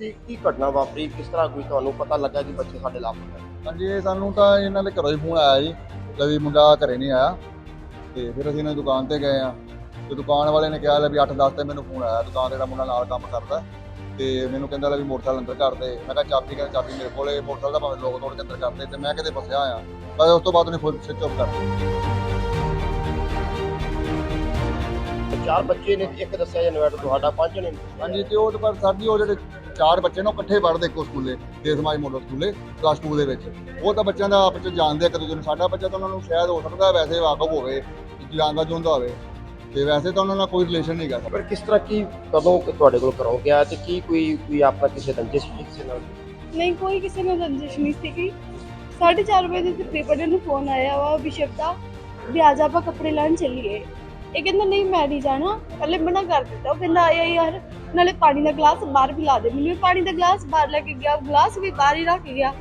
ਜੀ ਕੀ ਘਟਨਾ ਵਾਪਰੀ? ਕਿਸ ਤਰ੍ਹਾਂ ਕੋਈ ਤੁਹਾਨੂੰ ਪਤਾ ਲੱਗਾ ਕਿ ਬੱਚੇ ਸਾਡੇ ਲਾਪਤਾ ਹੈ ਹਾਂਜੀ ਇਹ ਸਾਨੂੰ ਤਾਂ ਇਹਨਾਂ ਦੇ ਘਰੋਂ ਹੀ ਫੋਨ ਆਇਆ ਜੀ ਲਵੀ ਮੁੰਡਾ ਘਰੇ ਨਹੀਂ ਆਇਆ। ਤੇ ਫਿਰ ਅਸੀਂ ਇਹਨਾਂ ਦੀ ਦੁਕਾਨ ਤੇ ਗਏ ਆ ਤੇ ਦੁਕਾਨ ਵਾਲੇ ਨੇ ਕਿਹਾ ਲੈ ਵੀ 8-10 ਤੇ ਮੈਨੂੰ ਫੋਨ ਆਇਆ ਦੁਕਾਨ ਤੇ ਜਿਹੜਾ ਮੁੰਡਾ ਨਾਲ ਕੰਮ ਕਰਦਾ। ਤੇ ਮੈਨੂੰ ਕਹਿੰਦਾ ਲੈ ਵੀ ਮੋਟਰਸਾਈਕਲ ਅੰਦਰ ਕਰ ਦੇ। ਮੈਂ ਕਿਹਾ ਚਾਬੀ ਕਹਿੰਦਾ ਚਾਬੀ ਮੇਰੇ ਕੋਲੇ ਮੋਟਰਸਾਈਕਲ ਦਾ ਭਾਵੇਂ ਲੋਕ ਤੋੜ ਕੇ ਅੰਦਰ ਕਰ ਦੇ ਤੇ ਮੈਂ ਕਿਤੇ ਫਸਿਆ ਆ ਪਰ ਉਸ ਤੋਂ ਬਾਅਦ ਉਹਨੇ ਫੁੱਲ ਸਵਿਚ ਆਫ ਕਰ ਦਿੱਤਾ। ਚਾਰ ਬੱਚੇ ਨੇ ਇੱਕ ਦੱਸਿਆ ਇਨਵਰਟਰ ਤੁਹਾਡਾ ਪੰਜ ਨੇ? ਹਾਂਜੀ ਤੇ ਉਹ ਤਾਂ ਪਰ ਜੀ ਉਹ ਜਿਹੜੇ ਚਾਰ ਬੱਚੇ ਨੇ ਇਕੱਠੇ ਪੜ੍ਹਦੇ ਇੱਕੋ ਸਕੂਲੇ ਦੇਸ ਸਮਾਜ ਮੋਡਲ ਸਕੂਲੇ ਪਲੱਸ 2 ਦੇ ਵਿੱਚ। ਉਹ ਤਾਂ ਬੱਚਿਆਂ ਦਾ ਆਪਸ ਵਿੱਚ ਜਾਣਦੇ ਇੱਕ ਦੂਜੇ ਨੂੰ ਸਾਡਾ ਬੱਚਾ ਤਾਂ ਉਹਨਾਂ ਨੂੰ ਸ਼ਾਇਦ ਹੋ ਸਕਦਾ ਵੈਸੇ ਵਾਕਫ ਹੋਵੇ ਜਾਣਦਾ ਜੁੰਦਾ ਹੋਵੇ। ਤੇ ਵੈਸੇ ਤਾਂ ਉਹਨਾਂ ਨਾਲ ਕੋਈ ਰਿਲੇਸ਼ਨ ਨਹੀਂ ਗਾ ਪਰ ਕਿਸ ਤਰ੍ਹਾਂ ਕੀ ਕਦੋਂ ਤੁਹਾਡੇ ਕੋਲ ਘਰੋਂ ਗਿਆ ਤੇ ਕੀ ਕੋਈ ਕੋਈ ਆਪਣਾ ਕਿਸੇ ਰੰਜਿਸ਼ ਸੀ ਕਿਸੇ ਨਾਲ? ਨਹੀਂ ਕੋਈ ਕਿਸੇ ਨਾਲ ਰੰਜਿਸ਼ ਨਹੀਂ ਸੀਗੀ। 4:30 ਵਜੇ ਤੇ ਪੇਪਰ ਨੂੰ ਫੋਨ ਆਇਆ ਵਾ ਬਿਸ਼ਪ ਦਾ ਵੀ ਅੱਜ ਆਪਾਂ ਕੱਪੜੇ ਲੈਣ ਚੱਲੀਏ। ਇਹ ਕਹਿੰਦਾ, ਨਹੀਂ, ਮੈਂ ਨਹੀਂ ਜਾਣਾ। ਪਹਿਲੇ ਮਨਾ ਕਰ ਦਿੱਤਾ। ਉਹ ਕਹਿੰਦਾ ਆਇਆ ਯਾਰ, ਨਾਲੇ ਪਾਣੀ ਦਾ ਗਲਾਸ ਬਾਹਰ ਵੀ ਲਾ ਦੇ। ਮੈਨੂੰ ਵੀ ਪਾਣੀ ਦਾ ਗਲਾਸ ਬਾਹਰ ਲੈ ਕੇ ਗਿਆ। ਗਲਾਸ ਵੀ ਬਾਹਰ ਹੀ ਰੱਖ ਗਿਆ।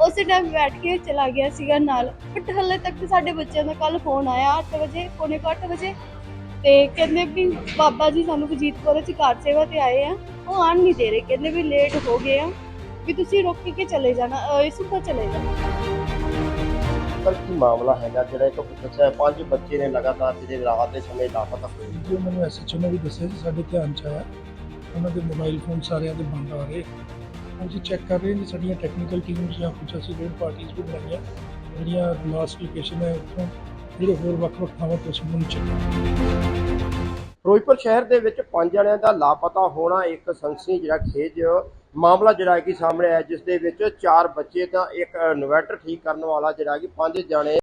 ਉਸੇ ਟਾਈਮ ਬੈਠ ਕੇ ਚਲਾ ਗਿਆ ਸੀਗਾ ਨਾਲ। ਬਟ ਹਲੇ ਤੱਕ ਸਾਡੇ ਬੱਚਿਆਂ ਦਾ ਕੱਲ ਫੋਨ ਆਇਆ 8 ਵਜੇ, ਪੌਣੇ ਕੁ ਅੱਠ ਵਜੇ। ਤੇ ਕਹਿੰਦੇ ਵੀ ਬਾਬਾ ਜੀ ਸਾਨੂੰ ਵਜੀਦਪੁਰ ਚ ਕਾਰ ਸੇਵਾ ਤੇ ਆਏ ਆ। ਉਹ ਆਣ ਨਹੀਂ ਦੇ ਰਹੇ। ਕਹਿੰਦੇ ਵੀ ਲੇਟ ਹੋ ਗਏ ਆ। ਵੀ ਤੁਸੀਂ ਰੁਕ ਕੇ ਚਲੇ ਜਾਣਾ। ਇਸ ਸੁਬਹ ਚਲੇ ਜਾਣਾ। ਪਰ ਕੀ ਮਾਮਲਾ ਹੈਗਾ? ਜਿਹੜਾ ਇੱਕ ਬੱਚਾ ਪੰਜ ਬੱਚੇ ਨੇ ਲਗਾਤਾਰ ਜਿਹੜੇ ਰਾਤ ਦੇ ਸਮੇਂ ਲਾਪਤਾ ਹੋਏ ਜੋ ਮੈਨੂੰ ਐਸਐਚਓ ਨੇ ਵੀ ਦੱਸਿਆ ਸੀ ਸਾਡੇ ਧਿਆਨ ਚ ਆਇਆ। ਉਹਨਾਂ ਦੇ ਮੋਬਾਈਲ ਫੋਨ ਸਾਰਿਆਂ ਦੇ ਬੰਦ ਆ ਰਹੇ। ਉਹ ਜੀ ਚੈੱਕ ਕਰ ਰਹੇ ਨੇ ਸਾਡੀਆਂ ਟੈਕਨੀਕਲ ਟੀਮਸ ਜਾਂ ਕੁਝ ਅਸੀਂ ਰੇਡ ਪਾਰਟੀਆਂ ਵੀ ਬਣਾਈਆਂ ਜਿਹੜੀਆਂ ਲਾਸਟ ਲੋਕੇਸ਼ਨ ਹੈ ਉੱਥੋਂ ਜਿਹੜੇ ਹੋਰ ਵੱਖ-ਵੱਖ ਥਾਵਾਂ ਤੋਂ ਅਸੀਂ ਨੂੰ ਚੱਲੇ ਫਿਰੋਜ਼ਪੁਰ ਸ਼ਹਿਰ ਦੇ ਵਿੱਚ ਪੰਜ ਜਣਿਆਂ ਦਾ ਲਾਪਤਾ ਹੋਣਾ ਇੱਕ ਸੰਸਨੀ ਜਿਹੜਾ ਖੇਜ ਮਾਮਲਾ ਜਿਹੜਾ ਕਿ ਸਾਹਮਣੇ ਆਇਆ, ਜਿਸ ਦੇ ਵਿੱਚ ਚਾਰ ਬੱਚੇ ਤਾਂ ਇੱਕ ਇਨਵਰਟਰ ਠੀਕ ਕਰਨ ਵਾਲਾ ਜਿਹੜਾ ਕਿ ਪੰਜ ਜਾਣੇ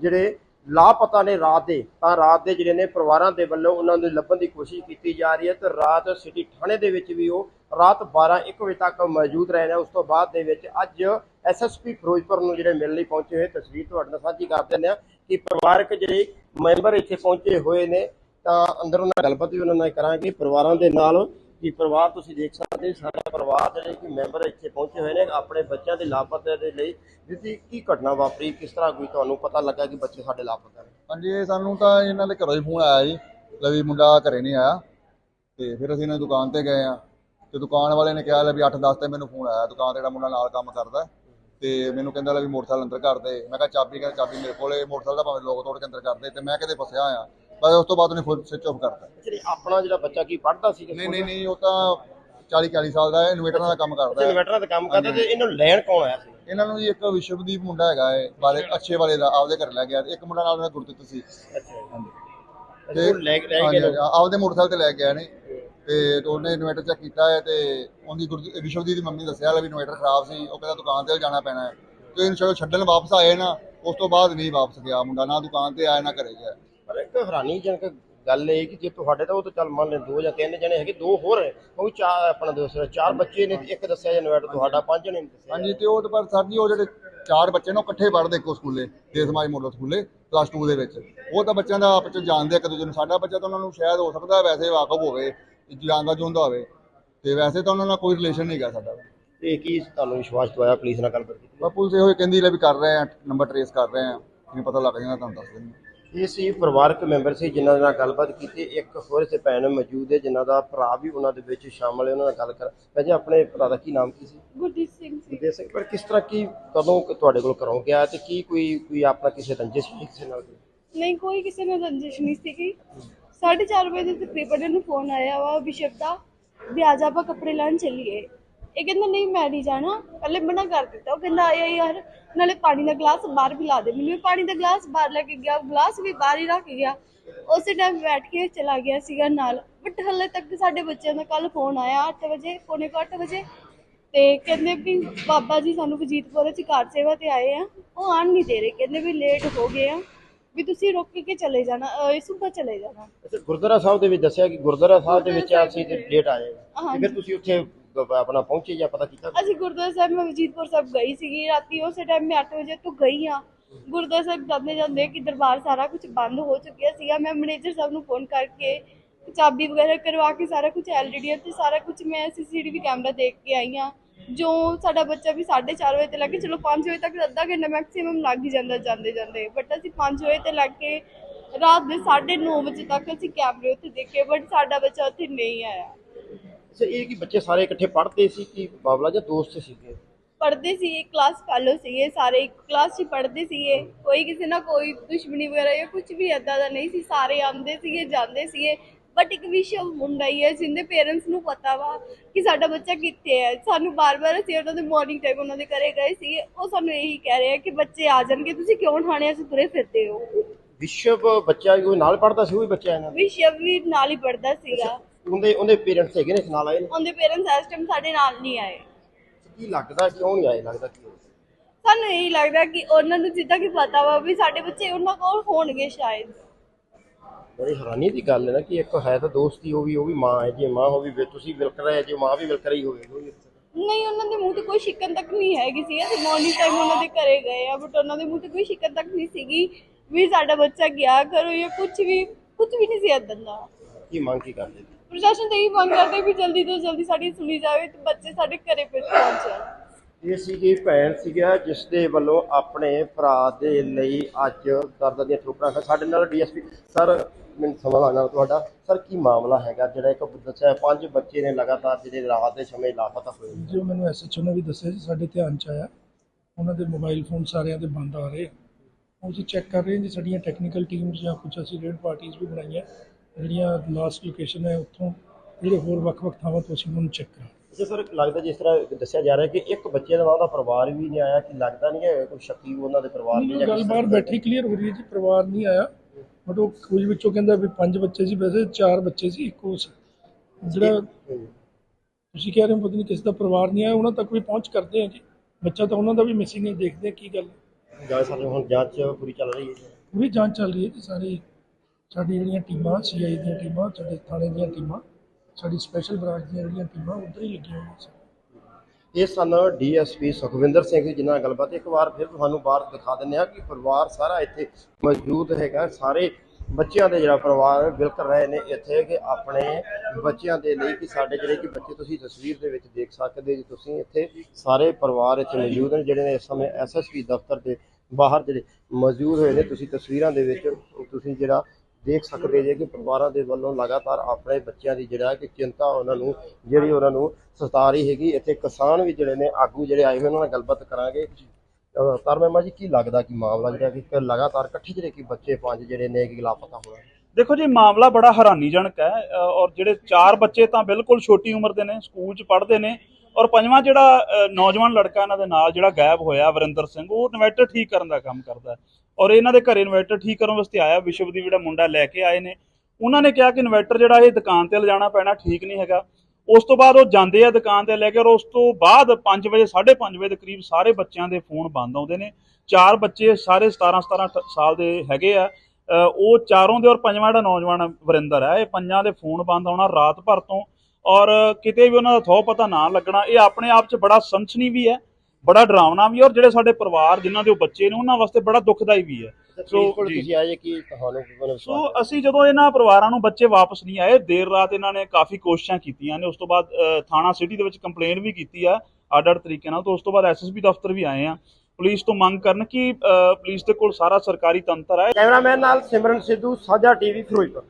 ਜਿਹੜੇ ਲਾਪਤਾ ਨੇ ਰਾਤ ਦੇ, ਤਾਂ ਰਾਤ ਦੇ ਜਿਹੜੇ ਨੇ ਪਰਿਵਾਰਾਂ ਦੇ ਵੱਲੋਂ ਉਹਨਾਂ ਨੂੰ ਲੱਭਣ ਦੀ ਕੋਸ਼ਿਸ਼ ਕੀਤੀ ਜਾ ਰਹੀ ਹੈ ਤੇ ਰਾਤ ਸਿਟੀ ਥਾਣੇ ਦੇ ਵਿੱਚ ਵੀ ਉਹ ਰਾਤ 12 1 ਵਜੇ ਤੱਕ ਮੌਜੂਦ ਰਹੇ ਨੇ। ਉਸ ਤੋਂ ਬਾਅਦ ਦੇ ਵਿੱਚ ਅੱਜ ਐਸਐਸਪੀ ਫਿਰੋਜ਼ਪੁਰ ਨੂੰ ਜਿਹੜੇ ਮਿਲਣ ਲਈ ਪਹੁੰਚੇ ਹੋਏ ਤਸਵੀਰ ਤੁਹਾਡੇ ਨਾਲ ਸਾਂਝੀ ਕਰ ਦਿੰਦੇ ਆ ਕਿ ਪਰਿਵਾਰਕ ਜਿਹੜੇ ਮੈਂਬਰ ਇੱਥੇ ਪਹੁੰਚੇ ਹੋਏ ਨੇ, ਤਾਂ ਅੰਦਰ ਉਹਨਾਂ ਨਾਲ ਗੱਲਬਾਤ ਵੀ ਉਹਨਾਂ ਨਾਲ ਕਰਾਂਗੇ। ਪਰਿਵਾਰਾਂ ਦੇ ਨਾਲ ਕਿ ਪਰਿਵਾਰ ਤੁਸੀਂ ਦੇਖ ਸਕਦੇ ਸਾਰਾ ਪਰਿਵਾਰ ਜਿਹੜੇ ਕਿ ਮੈਂਬਰ ਇੱਥੇ ਪਹੁੰਚੇ ਹੋਏ ਨੇ, ਆਪਣੇ ਬੱਚਿਆਂ ਦੇ ਲਾਪਤੇ ਦੇ ਲਈ ਜਿੱਦੀ ਕੀ ਘਟਨਾ ਵਾਪਰੀ, ਕਿਸ ਤਰ੍ਹਾਂ ਕੋਈ ਤੁਹਾਨੂੰ ਪਤਾ ਲੱਗਾ ਕਿ ਬੱਚੇ ਸਾਡੇ ਲਾਪਤਾ ਨੇ? ਹਾਂਜੀ, ਇਹ ਸਾਨੂੰ ਤਾਂ ਇਹਨਾਂ ਦੇ ਘਰੋਂ ਹੀ ਫੋਨ ਆਇਆ ਜੀ ਲਵੀ ਮੁੰਡਾ ਘਰੇ ਨਹੀਂ ਆਇਆ, ਤੇ ਫਿਰ ਅਸੀਂ ਇਹਨਾਂ ਦੀ ਦੁਕਾਨ ਤੇ ਗਏ ਆ ਤੇ ਦੁਕਾਨ ਵਾਲੇ ਨੇ ਕਿਹਾ ਲੈ ਵੀ 8-10 ਤੇ ਮੈਨੂੰ ਫੋਨ ਆਇਆ, ਦੁਕਾਨ ਤੇ ਜਿਹੜਾ ਮੁੰਡਾ ਨਾਲ ਕੰਮ ਕਰਦਾ, ਤੇ ਮੈਨੂੰ ਕਹਿੰਦਾ ਲੈ ਵੀ ਮੋਟਰਸਾਈਕਲ ਅੰਦਰ ਕਰ ਦੇ। ਮੈਂ ਕਿਹਾ ਚਾਬੀ ਕਹਿੰਦਾ ਚਾਬੀ ਮੇਰੇ ਕੋਲੇ, ਮੋਟਰਸਾਈਕਲ ਦਾ ਭਾਵੇਂ ਲੋਕ ਤੋੜ ਕੇ ਅੰਦਰ ਕਰ ਦੇ, ਤੇ ਮੈਂ ਕਿਤੇ ਫਸਿਆ ਆ ਪਰ ਉਸ ਤੋਂ ਬਾਅਦ ਉਹਨੇ ਫੁੱਲ ਸਵਿਚ ਆਫ ਕਰਤਾ। ਜਿਹੜੀ ਆਪਣਾ ਜਿਹੜਾ ਬੱਚਾ ਕੀ ਪੜ੍ਹਦਾ ਸੀ ਨਹੀਂ ਨਹੀਂ ਨਹੀਂ ਉਹ ਤਾਂ 40 40 ਸਾਲ ਦਾ ਹੈ ਇਨਵੇਟਰਾਂ ਦਾ ਕੰਮ ਕਰਦਾ ਹੈ। ਇਨਵਰਟਰਾਂ ਦਾ ਕੰਮ ਕਰਦਾ ਤੇ ਇਹਨੂੰ ਲੈਣ ਕੌਣ ਆਇਆ ਸੀ? ਇਹਨਾਂ ਨੂੰ ਜੀ ਇੱਕ ਵਿਸ਼ਵਦੀਪ ਮੁੰਡਾ ਹੈਗਾ ਹੈ ਬਾਰੇ ਅੱਛੇ। ਵਾਲੇ ਦਾ ਆਪਦੇ ਘਰ ਲੈ ਗਿਆ ਇੱਕ ਮੁੰਡਾ ਨਾਲ ਉਹਨੇ ਗੁਰਦਿੱਤ ਸੀ। ਅੱਛਾ। ਤੇ ਲੈ ਲੈ ਕੇ ਹਾਂਜੀ, ਹਾਂਜੀ, ਆਪਦੇ ਮੋਟਰਸਾਈਕਲ ਤੇ ਲੈ ਕੇ ਆਏ ਨੇ। ਤੇ ਉਹਨੇ ਇਨਵੇਟਰ ਚੈੱਕ ਕੀਤਾ ਹੈ ਤੇ ਉਹਦੀ ਵਿਸ਼ਵਦੀਪ ਦੀ ਮੰਮੀ ਦੱਸਿਆ ਲੈ ਵੀ ਇਨਵੇਟਰ ਖਰਾਬ ਸੀ ਉਹ ਕਹਿੰਦਾ ਦੁਕਾਨ ਤੇ ਜਾਣਾ ਪੈਣਾ ਹੈ। ਤੇ ਇਹਨੂੰ ਛੱਡਣ ਵਾਪਸ ਆਏ ਨਾ ਉਸ ਤੋਂ ਬਾਅਦ ਨਹੀਂ ਵਾਪਸ ਗਿਆ ਮੁੰਡਾ ਨਾ ਦੁਕਾਨ ਤੇ ਆਇਆ ਨਾ ਘਰੇ ਗਿਆ। ਪਰ ਇੱਕ ਹੈਰਾਨੀਜਨਕ ਗੱਲ ਇਹ ਕਿ ਜੇ ਤੁਹਾਡੇ ਤਾਂ ਉਹ ਤਾਂ ਚੱਲ ਮੰਨ ਲੈ ਦੋ ਜਾਂ ਤਿੰਨ ਜਣੇ ਹੈਗੇ ਦੋ ਹੋਰ ਹੈ ਉਹ ਵੀ ਚਾਰ ਆਪਣਾ ਦੱਸਿਆ ਚਾਰ ਬੱਚੇ ਨੇ ਇੱਕ ਦੱਸਿਆ ਜੀ ਇਨਵਰਟਰ ਤੁਹਾਡਾ ਪੰਜ ਜਣੇ ਨੇ ਦੱਸਿਆ। ਹਾਂਜੀ ਤੇ ਉਹ ਤਾਂ ਪਰ ਸਰ ਜੀ ਉਹ ਜਿਹੜੇ ਚਾਰ ਬੱਚੇ ਨੇ ਉਹ ਇਕੱਠੇ ਪੜ੍ਹਦੇ ਇੱਕੋ ਸਕੂਲੇ ਸਮਾਜ ਮੋਡਲ ਸਕੂਲੇ ਪਲੱਸ 2 ਦੇ ਵਿੱਚ। ਉਹ ਤਾਂ ਬੱਚਿਆਂ ਦਾ ਆਪਸ ਵਿੱਚ ਜਾਣਦੇ ਇੱਕ ਦੂਜੇ ਨੂੰ। ਸਾਡਾ ਬੱਚਾ ਤਾਂ ਉਹਨਾਂ ਨੂੰ ਸ਼ਾਇਦ ਹੋ ਸਕਦਾ ਵੈਸੇ ਵਾਕਫ ਹੋਵੇ ਜਾਣਦਾ ਜੁੰਦਾ ਹੋਵੇ। ਤੇ ਵੈਸੇ ਤਾਂ ਉਹਨਾਂ ਨਾਲ ਕੋਈ ਰਿਲੇਸ਼ਨ ਨਹੀਂ ਗਾ ਸਾਡਾ। ਤੇ ਕੀ ਤੁਹਾਨੂੰ ਵਿਸ਼ਵਾਸ ਦਵਾਇਆ ਪੁਲਿਸ ਨਾਲ ਕੀਤੀ? ਬਸ ਪੁਲਿਸ ਇਹੋ ਹੀ ਕਹਿੰਦੀ ਲੈ ਵੀ ਕਰ ਰਹੇ ਆ ਨੰਬਰ ਟ੍ਰੇਸ ਕਰ ਰਹੇ ਆ ਜਿਵੇਂ ਪਤਾ ਲੱਗ ਜਾਣਾ ਤੁਹਾਨੂੰ ਦੱਸ ਦਿੰਦੇ ਇਹ ਸੀ ਪਰਿਵਾਰਕ ਮੈਂਬਰ ਸੀ ਜਿਨ੍ਹਾਂ ਨਾਲ ਗੱਲਬਾਤ ਕੀਤੀ। ਇੱਕ ਹੋਰ ਸੇ ਭੈਣ ਮੌਜੂਦ ਹੈ ਜਿਨ੍ਹਾਂ ਦਾ ਭਰਾ ਵੀ ਉਹਨਾਂ ਦੇ ਵਿੱਚ ਸ਼ਾਮਲ ਹੈ। ਉਹਨਾਂ ਨਾਲ ਗੱਲ ਕਰ ਭਾਜੀ ਆਪਣੇ ਭਰਾ ਦਾ ਕੀ ਨਾਮ ਕੀ ਸੀ? ਗੁਰਦੀਪ ਸਿੰਘ ਸੀ ਵਿਦੇਸ਼ ਸਿੰਘ ਪਰ ਕਿਸ ਤਰ੍ਹਾਂ ਕੀ ਕਦੋਂ ਕੁ ਤੁਹਾਡੇ ਕੋਲ ਘਰੋਂ ਗਿਆ ਤੇ ਕੀ ਕੋਈ ਕੋਈ ਆਪਣਾ ਕਿਸੇ ਰੰਜਿਸ਼ ਸੀ ਕਿਸੇ ਨਾਲ? ਨਹੀਂ ਕੋਈ ਕਿਸੇ ਨਾਲ ਰੰਜਿਸ਼ ਨਹੀਂ ਸੀਗੀ। 4:30 ਵਜੇ ਤੇ ਪੇਪਰ ਨੂੰ ਫੋਨ ਆਇਆ ਵਾ ਬਿਸ਼ਪ ਦਾ ਵੀ ਅੱਜ ਆਪਾਂ ਕੱਪੜੇ ਲੈਣ ਚੱਲੀਏ। ਇਹ ਕਹਿੰਦਾ ਨਹੀਂ ਮੈਂ ਨਹੀਂ ਜਾਣਾ। ਪਹਿਲੇ ਮਨਾ ਕਰ ਦਿੱਤਾ। ਉਹ ਕਹਿੰਦਾ ਆਇਆ ਯਾਰ ਨਾਲੇ ਪਾਣੀ ਦਾ ਗਲਾਸ ਬਾਹਰ ਵੀ ਲਾ ਦੇ। ਮੈਨੂੰ ਵੀ ਪਾਣੀ ਦਾ ਗਲਾਸ ਬਾਹਰ ਲੈ ਕੇ ਗਿਆ ਗਲਾਸ ਵੀ ਬਾਹਰ ਹੀ ਰੱਖ ਗਿਆ। ਉਸੇ ਟਾਈਮ ਬੈਠ ਕੇ ਚਲਾ ਗਿਆ ਸੀਗਾ ਨਾਲ। ਬਟ ਹਲੇ ਤੱਕ ਸਾਡੇ ਬੱਚਿਆਂ ਦਾ ਕੱਲ ਫੋਨ ਆਇਆ 8 ਵਜੇ ਪੌਣੇ ਕੁ ਅੱਠ ਵਜੇ। ਤੇ ਕਹਿੰਦੇ ਵੀ ਬਾਬਾ ਜੀ ਸਾਨੂੰ ਵਜੀਦਪੁਰ ਚ ਕਾਰ ਸੇਵਾ ਤੇ ਆਏ ਆ। ਉਹ ਆਣ ਨਹੀਂ ਦੇ ਰਹੇ। ਕਹਿੰਦੇ ਵੀ ਲੇਟ ਹੋ ਗਏ ਆ। ਵੀ ਤੁਸੀਂ ਰੋਕ ਕੇ ਚਲੇ ਜਾਣਾ ਅਹ ਸੁਬਹ ਚਲੇ ਜਾਣਾ। ਅੱਛਾ ਗੁਰਦੁਆਰਾ ਸਾਹਿਬ ਦੇ ਵਿੱਚ ਦੱਸਿਆ ਕਿ ਗੁਰਦੁਆਰਾ ਸਾਹਿਬ ਦੇ ਵਿੱਚ ਅਸੀਂ ਤੇ ਲੇਟ ਆਏ। ਫਿਰ ਤੁਸੀਂ ਉੱਥੇ ਆਪਣਾ ਪਹੁੰਚੇ ਜਾਂ ਪਤਾ ਕੀਤਾ ਅਸੀਂ ਗੁਰਦੁਆਰਾ ਸਾਹਿਬ ਮੈਂ ਵਜੀਦਪੁਰ ਸਾਹਿਬ ਗਈ ਸੀਗੀ, ਰਾਤੀ ਉਸੇ ਟਾਈਮ ਮੈਂ 8 ਵਜੇ ਤੋਂ ਗਈ ਆ ਗੁਰਦੁਆਰਾ ਸਾਹਿਬ ਜਾਂਦੇ ਜਾਂਦੇ ਕਿ ਦਰਬਾਰ ਸਾਰਾ ਕੁਝ ਬੰਦ ਹੋ ਚੁੱਕਿਆ ਸੀਗਾ। ਮੈਂ ਮੈਨੇਜਰ ਸਾਹਿਬ ਨੂੰ ਫੋਨ ਕਰਕੇ ਚਾਬੀ ਵਗੈਰਾ ਕਰਵਾ ਕੇ ਸਾਰਾ ਕੁਝ ਐਲਡੀਡੀ ਤੇ ਸਾਰਾ ਕੁਝ ਮੈਂ ਸੀਸੀਟੀਵੀ ਕੈਮਰਾ ਦੇਖ ਕੇ ਆਈ ਆ ਜੋ ਸਾਡਾ ਬੱਚਾ ਵੀ 4:30 ਵਜੇ ਤੇ ਲੱਗ ਕੇ ਚਲੋ 5 ਵਜੇ ਤੱਕ ਅੱਧਾ ਘੰਟਾ ਮੈਕਸਿਮਮ ਲੱਗ ਹੀ ਜਾਂਦਾ ਜਾਂਦੇ ਜਾਂਦੇ। ਬਟ ਅਸੀਂ 5 ਵਜੇ ਤੇ ਲੱਗ ਕੇ ਰਾਤ ਦੇ 9:30 ਵਜੇ ਤੱਕ ਅਸੀਂ ਕੈਮਰੇ ਉੱਤੇ ਦੇਖੇ ਬਟ ਸਾਡਾ ਬੱਚਾ ਉੱਥੇ ਨਹੀਂ ਆਇਆ। ਅੱਛਾ ਇਹ ਕਿ ਬੱਚੇ ਸਾਰੇ ਇਕੱਠੇ ਪੜ੍ਹਦੇ ਸੀ ਕਿ ਮਾਮਲਾ ਜਾਂ ਦੋਸਤ ਸੀਗੇ? ਪੜ੍ਹਦੇ ਸੀ ਇੱਕ ਕਲਾਸ ਫੈਲੋ ਸੀਗੇ ਸਾਰੇ ਇੱਕ ਕਲਾਸ 'ਚ ਪੜ੍ਹਦੇ ਸੀਗੇ। ਕੋਈ ਕਿਸੇ ਨਾਲ ਕੋਈ ਦੁਸ਼ਮਣੀ ਵਗੈਰਾ ਜਾਂ ਕੁਝ ਵੀ ਏਦਾਂ ਦਾ ਨਹੀਂ ਸੀ ਸਾਰੇ ਆਉਂਦੇ ਸੀਗੇ ਜਾਂਦੇ ਸੀਗੇ। ਬਟ ਇੱਕ ਵਿਸ਼ਵ ਮੁੰਡਾ ਹੀ ਹੈ ਜਿੰਦੇ ਪੇਰੈਂਟਸ ਨੂੰ ਪਤਾ ਵਾ ਕਿ ਸਾਡਾ ਬੱਚਾ ਕਿੱਥੇ ਹੈ। ਸਾਨੂੰ ਬਾਰ-ਬਾਰ ਅਸੀਂ ਉਹਨਾਂ ਦੇ ਮਾਰਨਿੰਗ ਟਾਈਮ ਉਹਨਾਂ ਦੇ ਘਰੇ ਗਏ ਸੀਗੇ। ਉਹ ਸਾਨੂੰ ਇਹੀ ਕਹਿ ਰਹੇ ਆ ਕਿ ਬੱਚੇ ਆ ਜਾਣਗੇ ਤੁਸੀਂ ਕਿਉਂ ਥਾਣੇ 'ਚ ਤੁਰੇ ਫਿਰਦੇ ਹੋ? ਵਿਸ਼ਵ ਬੱਚਾ ਕੋਈ ਨਾਲ ਪੜ੍ਹਦਾ ਸੀ ਉਹ ਵੀ ਬੱਚਾ ਇਹਨਾਂ ਦਾ? ਵਿਸ਼ਵ ਵੀ ਨਾਲ ਹੀ ਪੜ੍ਹਦਾ ਸੀਗਾ। ਉਹਦੇ ਉਹਦੇ ਪੇਰੈਂਟਸ ਹੈਗੇ ਨੇ ਇਸ ਨਾਲ ਆਏ ਨੇ? ਉਹਦੇ ਪੇਰੈਂਟਸ ਇਸ ਟਾਈਮ ਸਾਡੇ ਨਾਲ ਨਹੀਂ ਆਏ। ਕੀ ਲੱਗਦਾ ਕਿਉਂ ਨਹੀਂ ਆਏ ਲੱਗਦਾ ਕੀ ਸਾਨੂੰ ਇਹੀ ਲੱਗਦਾ ਕਿ ਉਹਨਾਂ ਨੂੰ ਜਿੱਦਾਂ ਕਿ ਪਤਾ ਵਾ ਵੀ ਸਾਡੇ ਬੱਚੇ ਉਹਨਾਂ ਕੋਲ ਹੋਣਗੇ ਸ਼ਾਇਦ। ਬੜੀ ਹੈਰਾਨੀ ਦੀ ਗੱਲ ਹੈ ਨਾ ਕਿ ਇੱਕ ਹੈ ਤਾਂ ਦੋਸਤ ਹੀ ਉਹ ਵੀ ਉਹ ਵੀ ਮਾਂ ਹੈ ਜੇ ਮਾਂ ਹੋਵੇ ਫਿਰ ਤੁਸੀਂ ਵਿਲਕ ਰਹੇ ਜੇ ਮਾਂ ਵੀ ਵਿਲਕ ਰਹੀ ਹੋਵੇ ਨਹੀਂ। ਉਹਨਾਂ ਦੇ ਮੂੰਹ ਤੇ ਕੋਈ ਸ਼ਿਕਨ ਤੱਕ ਨਹੀਂ ਹੈਗੀ ਸੀ। ਅਸੀਂ ਮਾਰਨਿੰਗ ਟਾਈਮ ਉਹਨਾਂ ਦੇ ਘਰੇ ਗਏ ਆ ਬਟ ਉਹਨਾਂ ਦੇ ਮੂੰਹ ਤੇ ਕੋਈ ਸ਼ਿਕਨ ਤੱਕ ਨਹੀਂ ਸੀਗੀ ਵੀ ਸਾਡਾ ਬੱਚਾ ਗਿਆ ਕਰੋ ਜਾਂ ਕੁਝ ਵੀ ਕੁਝ ਵੀ ਨਹੀਂ ਸੀ ਏਦਾਂ ਦਾ। ਕੀ ਮੰਗ ਕੀ ਕਰਦੇ? ਪ੍ਰਸ਼ਾਸਨ ਤੇ ਇਹੀ ਮੰਗ ਕਰਦੇ ਵੀ ਜਲਦੀ ਤੋਂ ਜਲਦੀ ਸਾਡੀ ਸੁਣੀ ਜਾਵੇ ਤੇ ਬੱਚੇ ਸਾਡੇ ਘਰੇ ਫਿਰ ਪਹੁੰਚ ਜਾਣ। ਇਹ ਸੀਗੀ ਭੈਣ ਸੀਗਾ ਜਿਸ ਦੇ ਵੱਲੋਂ ਆਪਣੇ ਭਰਾ ਦੇ ਲਈ ਅੱਜ ਦਰਦ ਦੀਆਂ ਠੋਕਰਾਂ ਖਾ ਸਾਡੇ ਨਾਲ ਡੀਐਸਪੀ ਸਰ ਮੈਨੂੰ ਸਮਾਂ ਆਣਾ ਤੁਹਾਡਾ। ਸਰ ਕੀ ਮਾਮਲਾ ਹੈਗਾ? ਜਿਹੜਾ ਇੱਕ ਦੱਸਿਆ ਪੰਜ ਬੱਚੇ ਨੇ ਲਗਾਤਾਰ ਜਿਹੜੇ ਰਾਤ ਦੇ ਸਮੇਂ ਲਾਪਤਾ ਹੋਏ। ਜੋ ਮੈਨੂੰ ਐਸਐਚਓ ਨੇ ਵੀ ਦੱਸਿਆ ਸੀ ਸਾਡੇ ਧਿਆਨ ਚ ਆਇਆ। ਉਹਨਾਂ ਦੇ ਮੋਬਾਈਲ ਫੋਨ ਸਾਰਿਆਂ ਦੇ ਬੰਦ ਆ ਰਹੇ। ਉਹ ਅਸੀਂ ਚੈੱਕ ਕਰ ਰਹੇ ਹਾਂ ਜੀ ਸਾਡੀਆਂ ਟੈਕਨੀਕਲ ਟੀਮਸ ਜਾਂ ਕੁਝ ਅਸੀਂ ਰੇਡ ਪਾਰਟੀਆਂ ਵੀ ਬਣਾਈਆਂ। ਜਿਹੜੀਆਂ ਲਾਸਟ ਲੋਕੇਸ਼ਨ ਹੈ ਉੱਥੋਂ ਜਿਹੜੇ ਹੋਰ ਵੱਖ-ਵੱਖ ਥਾਵਾਂ ਤੋਂ ਅਸੀਂ ਉਹਨਾਂ ਨੂੰ ਚੈੱਕ ਕਰਾਂ ਅੱਛਾ ਸਰ ਲੱਗਦਾ ਜਿਸ ਤਰ੍ਹਾਂ ਦੱਸਿਆ ਜਾ ਰਿਹਾ ਕਿ ਇੱਕ ਬੱਚੇ ਦਾ ਨਾਂ ਦਾ ਪਰਿਵਾਰ ਵੀ ਨਹੀਂ ਆਇਆ ਕਿ ਲੱਗਦਾ ਨਹੀਂ ਹੈ ਕੋਈ ਸ਼ੱਕੀ ਉਹਨਾਂ ਦੇ ਪਰਿਵਾਰ ਦੇ ਨਹੀਂ ਗੱਲ ਬਾਹਰ ਬੈਠੀ ਕਲੀਅਰ ਹੋ ਰਹੀ ਹੈ ਜੀ ਪਰਿਵਾਰ ਨਹੀਂ ਆਇਆ। ਬਟ ਉਹ ਕੁਝ ਵਿੱਚੋਂ ਕਹਿੰਦਾ ਵੀ ਪੰਜ ਬੱਚੇ ਸੀ ਵੈਸੇ ਚਾਰ ਬੱਚੇ ਸੀ ਇੱਕੋ ਸੀ ਜਿਹੜਾ ਤੁਸੀਂ ਕਹਿ ਰਹੇ ਹੋ ਪਤਾ ਨਹੀਂ ਕਿਸ ਦਾ ਪਰਿਵਾਰ ਨਹੀਂ ਆਇਆ ਉਹਨਾਂ ਤੱਕ ਵੀ ਪਹੁੰਚ ਕਰਦੇ ਆ ਜੀ। ਬੱਚਾ ਤਾਂ ਉਹਨਾਂ ਦਾ ਵੀ ਮਿਸਿੰਗ ਹੈ ਦੇਖਦੇ ਆ ਕੀ ਗੱਲ ਹੈ। ਜਾਂ ਸਾਡੇ ਹੁਣ ਜਾਂਚ ਪੂਰੀ ਚੱਲ ਰਹੀ ਹੈ ਪੂਰੀ ਜਾਂਚ ਚੱਲ ਰਹੀ ਹੈ ਜੀ ਸਾਰੀ। ਸਾਡੀ ਜਿਹੜੀਆਂ ਟੀਮਾਂ ਸੀਆਈ ਦੀਆਂ ਟੀਮਾਂ, ਸਾਡੇ ਥਾਣੇ ਦੀਆਂ ਟੀਮਾਂ, ਸਾਡੀ ਸਪੈਸ਼ਲ ਬ੍ਰਾਂਚ ਦੀਆਂ ਜਿਹੜੀਆਂ ਟੀਮਾਂ, ਉੱਧਰ ਹੀ ਲੱਗੀਆਂ ਹੋਈਆਂ ਸੀ। ਇਹ ਸਨ ਡੀਐਸਪੀ ਸੁਖਵਿੰਦਰ ਸਿੰਘ ਜੀ, ਜਿਨ੍ਹਾਂ ਨਾਲ ਗੱਲਬਾਤ ਇੱਕ ਵਾਰ ਫਿਰ ਤੁਹਾਨੂੰ ਬਾਹਰ ਦਿਖਾ ਦਿੰਦੇ ਆ ਕਿ ਪਰਿਵਾਰ ਸਾਰਾ ਇੱਥੇ ਮੌਜੂਦ ਹੈਗਾ। ਸਾਰੇ ਬੱਚਿਆਂ ਦੇ ਜਿਹੜਾ ਪਰਿਵਾਰ ਬਿਲਕ ਰਹੇ ਨੇ ਇੱਥੇ ਕਿ ਆਪਣੇ ਬੱਚਿਆਂ ਦੇ ਲਈ ਕਿ ਸਾਡੇ ਜਿਹੜੇ ਕਿ ਬੱਚੇ ਤੁਸੀਂ ਤਸਵੀਰ ਦੇ ਵਿੱਚ ਦੇਖ ਸਕਦੇ ਜੀ, ਤੁਸੀਂ ਇੱਥੇ ਸਾਰੇ ਪਰਿਵਾਰ ਇੱਥੇ ਮੌਜੂਦ ਨੇ, ਜਿਹੜੇ ਨੇ ਇਸ ਸਮੇਂ ਐਸਐਸਪੀ ਦਫ਼ਤਰ ਦੇ ਬਾਹਰ ਜਿਹੜੇ ਮੌਜੂਦ ਹੋਏ ਨੇ। ਤੁਸੀਂ ਤਸਵੀਰਾਂ ਦੇ ਵਿੱਚ, ਤੁਸੀਂ ਜਿਹੜਾ ਦੇਖ ਸਕਦੇ ਜੇ ਕਿ ਪਰਿਵਾਰਾਂ ਦੇ ਵੱਲੋਂ ਲਗਾਤਾਰ ਆਪਣੇ ਬੱਚਿਆਂ ਦੀ ਜਿਹੜਾ ਕਿ ਚਿੰਤਾ ਉਹਨਾਂ ਨੂੰ, ਜਿਹੜੀ ਉਹਨਾਂ ਨੂੰ ਸਤਾ ਰਹੀ ਹੈਗੀ। ਇੱਥੇ ਕਿਸਾਨ ਵੀ ਜਿਹੜੇ ਨੇ, ਆਗੂ ਜਿਹੜੇ ਆਏ ਹੋਏ ਉਹਨਾਂ ਨਾਲ ਗੱਲਬਾਤ ਕਰਾਂਗੇ। ਅਹ ਤਰਮੇਮਾ ਜੀ, ਕੀ ਲੱਗਦਾ ਕਿ ਮਾਮਲਾ ਜਿਹੜਾ ਕਿ ਲਗਾਤਾਰ ਇਕੱਠੇ ਜਿਹੜੇ ਕਿ ਬੱਚੇ ਪੰਜ ਜਿਹੜੇ ਨੇ, ਕਿ ਲਾਪਤਾ ਹੋਏ ਦੇਖੋ ਜੀ, ਮਾਮਲਾ ਬੜਾ ਹੈਰਾਨੀਜਨਕ ਹੈ। ਔਰ ਜਿਹੜੇ ਚਾਰ ਬੱਚੇ ਤਾਂ ਬਿਲਕੁਲ ਛੋਟੀ ਉਮਰ ਦੇ ਨੇ, ਸਕੂਲ 'ਚ ਪੜ੍ਹਦੇ ਨੇ। ਔਰ ਪੰਜਵਾਂ ਜਿਹੜਾ ਨੌਜਵਾਨ ਲੜਕਾ ਇਹਨਾਂ ਦੇ ਨਾਲ ਜਿਹੜਾ ਗਾਇਬ ਹੋਇਆ, ਵਰਿੰਦਰ ਸਿੰਘ, ਉਹ ਇਨਵਰਟਰ ਠੀਕ ਕਰਨ ਦਾ ਕੰਮ ਕਰਦਾ ਔਰ ਇਹਨਾਂ ਦੇ ਘਰੇ ਇਨਵਰਟਰ ਠੀਕ ਕਰਨ ਵਾਸਤੇ ਆਇਆ, ਵਿਸ਼ਵ ਦੀ ਜਿਹੜਾ ਮੁੰਡਾ ਲੈ ਕੇ ਆਏ ਨੇ। ਉਹਨਾਂ ਨੇ ਕਿਹਾ ਕਿ ਇਨਵਰਟਰ ਜਿਹੜਾ ਇਹ ਦੁਕਾਨ ਤੇ ਲਿਜਾਣਾ ਪੈਣਾ, ਠੀਕ ਨਹੀਂ ਹੈਗਾ। ਉਸ ਤੋਂ ਬਾਅਦ ਉਹ ਜਾਂਦੇ ਆ ਦੁਕਾਨ ਤੇ ਲੈ ਕੇ ਔਰ ਉਸ ਤੋਂ ਬਾਅਦ 5 ਵਜੇ 5:30 ਵਜੇ ਦੇ ਕਰੀਬ ਸਾਰੇ ਬੱਚਿਆਂ ਦੇ ਫੋਨ ਬੰਦ ਆਉਂਦੇ ਨੇ। ਚਾਰ ਬੱਚੇ ਸਾਰੇ 17 17 ਸਾਲ ਦੇ ਹੈਗੇ ਆ। ਉਹ ਚਾਰੋਂ ਦੇ ਔਰ ਪੰਜਵਾਂ ਜਿਹੜਾ ਨੌਜਵਾਨ ਵਰਿੰਦਰ ਹੈ ਇਹ ਪੰਜਾਂ ਦੇ ਫੋਨ ਬੰਦ ਆਉਣਾ ਰਾਤ ਭਰ ਤੋਂ। ਔਰ ਕਿਤੇ ਵੀ ਉਹਨਾਂ ਦਾ ਥੋ ਪਤਾ ਨਾ ਲੱਗਣਾ, ਇਹ ਆਪਣੇ ਆਪ 'ਚ ਬੜਾ ਸੰਸਨੀ ਵੀ ਹੈ। ਬੜਾ ਡਰਾਵਨਾ ਵੀ ਔਰ ਜਿਹੜੇ ਸਾਡੇ ਪਰਿਵਾਰ ਜਿਨ੍ਹਾਂ ਦੇ ਉਹ ਬੱਚੇ ਨੇ ਉਹਨਾਂ ਵਾਸਤੇ ਬੜਾ ਦੁਖਦਾਈ ਵੀ ਹੈ। ਸੋ। ਤੁਸੀਂ ਆਏ ਕਿ ਤੁਹਾਨੂੰ ਸੋ ਅਸੀਂ ਜਦੋਂ ਇਹਨਾਂ ਪਰਿਵਾਰਾਂ ਨੂੰ ਬੱਚੇ ਵਾਪਸ ਨਹੀਂ ਆਏ ਦੇਰ ਰਾਤ ਇਹਨਾਂ ਨੇ ਕਾਫੀ ਕੋਸ਼ਿਸ਼ਾਂ ਕੀਤੀਆਂ ਨੇ। ਉਸ ਤੋਂ ਬਾਅਦ ਥਾਣਾ ਸਿਟੀ ਦੇ ਵਿੱਚ ਕੰਪਲੇਨ ਵੀ ਕੀਤੀ ਆ ਅੱਡ ਅੱਡ ਤਰੀਕੇ ਨਾਲ। ਤੋਂ ਉਸ ਤੋਂ ਬਾਅਦ ਐਸਐਸਪੀ ਦਫ਼ਤਰ ਵੀ ਆਏ ਆ। ਪੁਲਿਸ ਤੋਂ ਮੰਗ ਕਰਨ ਕਿ ਪੁਲਿਸ ਦੇ ਕੋਲ ਸਾਰਾ ਸਰਕਾਰੀ ਤੰਤਰ ਹੈ ਕੈਮਰਾਮੈਨ ਨਾਲ ਸਿਮਰਨ ਸਿੱਧੂ ਸਾਂਝਾ ਟੀਵੀ ਫਿਰੋਜ਼ਪੁਰ।